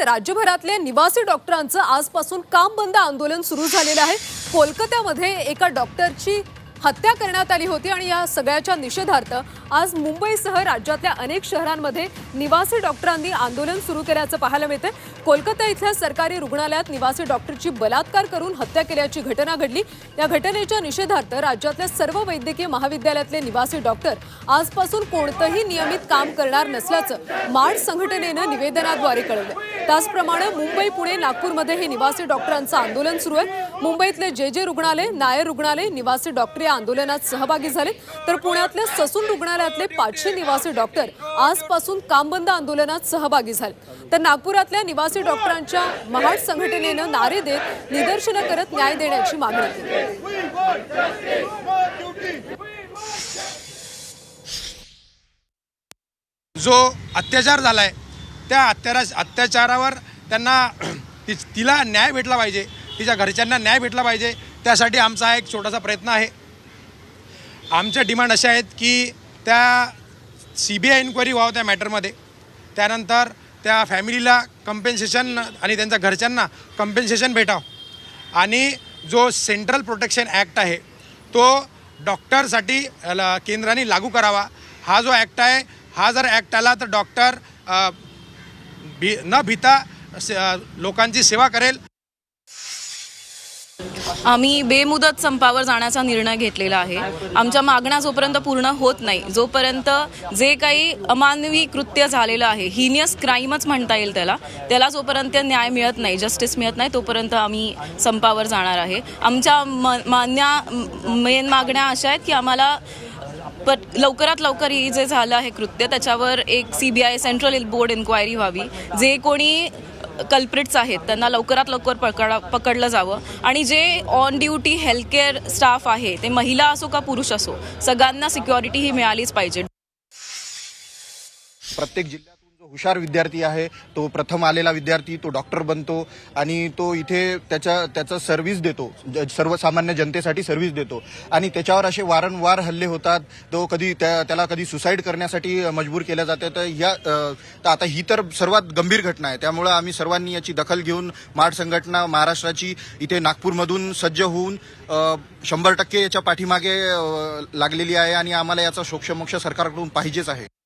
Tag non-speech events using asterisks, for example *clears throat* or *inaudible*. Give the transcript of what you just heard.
बातमीत राज्यभरातल्या निवासी डॉक्टरांचं आजपासून काम बंद आंदोलन सुरू झालेलं आहे. कोलकात्यामध्ये एका डॉक्टरची हत्या करण्यात आली होती आणि या सगळ्याच्या निषेधार्थ आज मुंबईसह राज्यातल्या अनेक शहरांमध्ये निवासी डॉक्टरांनी आंदोलन सुरू केल्याचं पाहायला मिळतंय. कोलकाता इथल्या सरकारी रुग्णालयात निवासी डॉक्टरची बलात्कार करून हत्या केल्याची घटना घडली. या घटनेच्या निषेधार्थ राज्यातल्या सर्व वैद्यकीय महाविद्यालयातले निवासी डॉक्टर आजपासून कोणतंही नियमित काम करणार नसल्याचं माड संघटनेनं निवेदनाद्वारे कळवलं त्याचप्रमाणे मुंबई पुणे नागपूरमध्ये हे निवासी डॉक्टरांचं आंदोलन सुरू आहे. मुंबईतले जे जे रुग्णालय नायर रुग्णालय निवासी डॉक्टर या आंदोलनात सहभागी झाले तर पुण्यातल्या ससून रुग्णालय रुग्णालयातले पाचशे निवासी डॉक्टर आजपासून काम बंद आंदोलनात सहभागी झाले. तर नागपुरातल्या निवासी डॉक्टरांच्या महाड संघटनेनं नारे देत निदर्शनं करत न्याय देण्याची मागणी केली. जो अत्याचार झालाय त्या अत्यारा अत्याचारावर त्यांना *clears throat* ति तिला न्याय भेटला पाहिजे तिच्या घरच्यांना न्याय भेटला पाहिजे त्यासाठी आमचा हा एक छोटासा प्रयत्न आहे. आमच्या डिमांड अशा आहेत की त्या सी बी आय इन्क्वायरी व्हावं त्या मॅटरमध्ये त्यानंतर त्या फॅमिलीला कंपेन्सेशन आणि त्यांच्या घरच्यांना कंपेन्सेशन भेटावं. आणि जो सेंट्रल प्रोटेक्शन ॲक्ट आहे तो डॉक्टरसाठी केंद्राने लागू करावा. हा जो ॲक्ट आहे हा जर ॲक्ट आला तर डॉक्टर भी न भिता लोकांची सेवा करेल. आम्ही बेमुदत संपावर जाण्याचा निर्णय घेतलेला आहे. आमच्या मागण्या जोपर्यंत पूर्ण होत नाही जोपर्यंत जे काही अमानवी कृत्य झालेलं आहे हिनियस क्राईमच म्हणता येईल त्याला त्याला जोपर्यंत न्याय मिळत नाही जस्टिस मिळत नाही तोपर्यंत आम्ही संपावर जाणार आहे. आमच्या म मान्या मेन मागण्या अशा आहेत की आम्हाला पट लवकरात लवकर ही जे झालं आहे कृत्य त्याच्यावर एक C B I central board inquiry व्हावी. जे कोणी कल्प्रिट्स आहेत त्यांना लवकरात लवकर पकडा पकडलं जावं. आणि जे ऑन ड्युटी हेल्थकेअर स्टाफ आहे ते महिला असो का पुरुष असो सगळ्यांना सिक्युरिटी ही मिळालीच पाहिजे. प्रत्येक जिल्ह्यात हुशार विद्यार्थी आहे तो प्रथम आलेला विद्यार्थी तो डॉक्टर बनतो आणि तो इथे त्याच्या त्याचा सर्व्हिस देतो. ज- सर्वसामान्य जनतेसाठी सर्व्हिस देतो. आणि त्याच्यावर असे वारंवार हल्ले होतात. तो कधी त्या त्याला कधी सुसाईड करण्यासाठी मजबूर केल्या जाते तर या तर आता ही तर सर्वात गंभीर घटना आहे. त्यामुळं आम्ही सर्वांनी याची दखल घेऊन माड संघटना महाराष्ट्राची इथे नागपूरमधून सज्ज होऊन शंभर टक्के याच्या पाठीमागे लागलेली आहे आणि आम्हाला याचा शोक्षमोक्ष सरकारकडून पाहिजेच आहे.